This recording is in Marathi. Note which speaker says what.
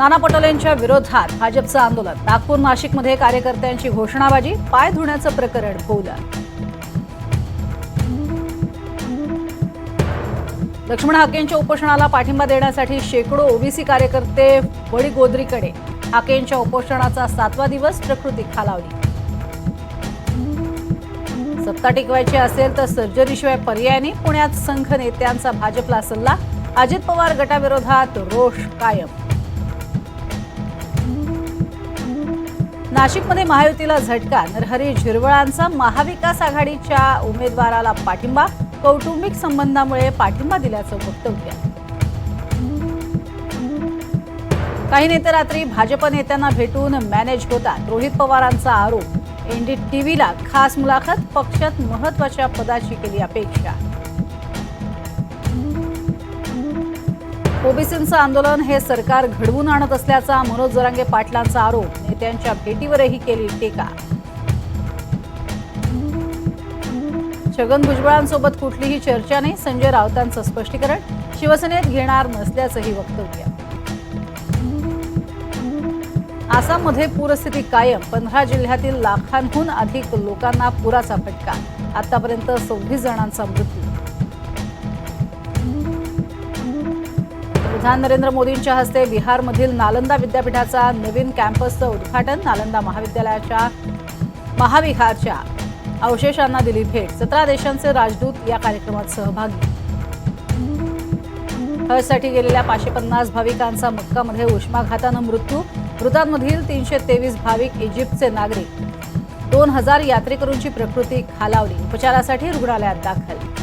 Speaker 1: नाना पटोलेंच्या विरोधात भाजपचं आंदोलन. नागपूर नाशिकमध्ये कार्यकर्त्यांची घोषणाबाजी पाय धुण्याचं प्रकरण भोवलं लक्ष्मण हाकेंच्या उपोषणाला पाठिंबा देण्यासाठी शेकडो ओबीसी कार्यकर्ते वडीगोद्रीकडे. हाकेंच्या उपोषणाचा सातवा दिवस प्रकृती खालावली. सत्ता टिकवायची असेल तर सर्जरीशिवाय पर्यायाने पुण्यात संघ नेत्यांचा भाजपला सल्ला. अजित पवार गटाविरोधात रोष कायम. नाशिकमध्ये महायुतीला झटका नरहरी झिरवळांचा महाविकास आघाडीच्या उमेदवाराला पाठिंबा कौटुंबिक संबंधामुळे पाठिंबा दिल्याचं वक्तव्य. काही नेते रात्री भाजप नेत्यांना भेटून मॅनेज होतात रोहित पवारांचा आरोप. एनडीटीव्हीला खास मुलाखत पक्षात महत्त्वाच्या पदाची केली अपेक्षा. ओबीसींचं आंदोलन हे सरकार घडवून आणत असल्याचा मनोज जरांगे पाटलांचा आरोप नेत्यांच्या भेटीवरही केली टीका. छगन भुजबळांसोबत कुठलीही चर्चा नाही संजय राऊतांचं स्पष्टीकरण शिवसेनेत घेणार नसल्याचंही वक्तव्य. आसाममध्ये पूरस्थिती कायम पंधरा जिल्ह्यातील लाखांहून अधिक लोकांना पुराचा फटका. आतापर्यंत सव्वीस जणांचा मृत्यू. पंतप्रधान नरेंद्र मोदींच्या हस्ते बिहारमधील नालंदा विद्यापीठाचा नवीन कॅम्पसचं उद्घाटन नालंदा महाविद्यालयाच्या महाविहारच्या अवशेषांना दिली भेट. सतरा देशांचे राजदूत या कार्यक्रमात सहभागी. हजसाठी गेलेल्या पाचशे पन्नास भाविकांचा मक्कामध्ये उष्माघातानं मृत्यू. मृतांमधील तीनशे तेवीस भाविक इजिप्तचे नागरिक. दोन हजार यात्रेकरूंची प्रकृती खालावली. उपचारासाठी रुग्णालयात दाखल.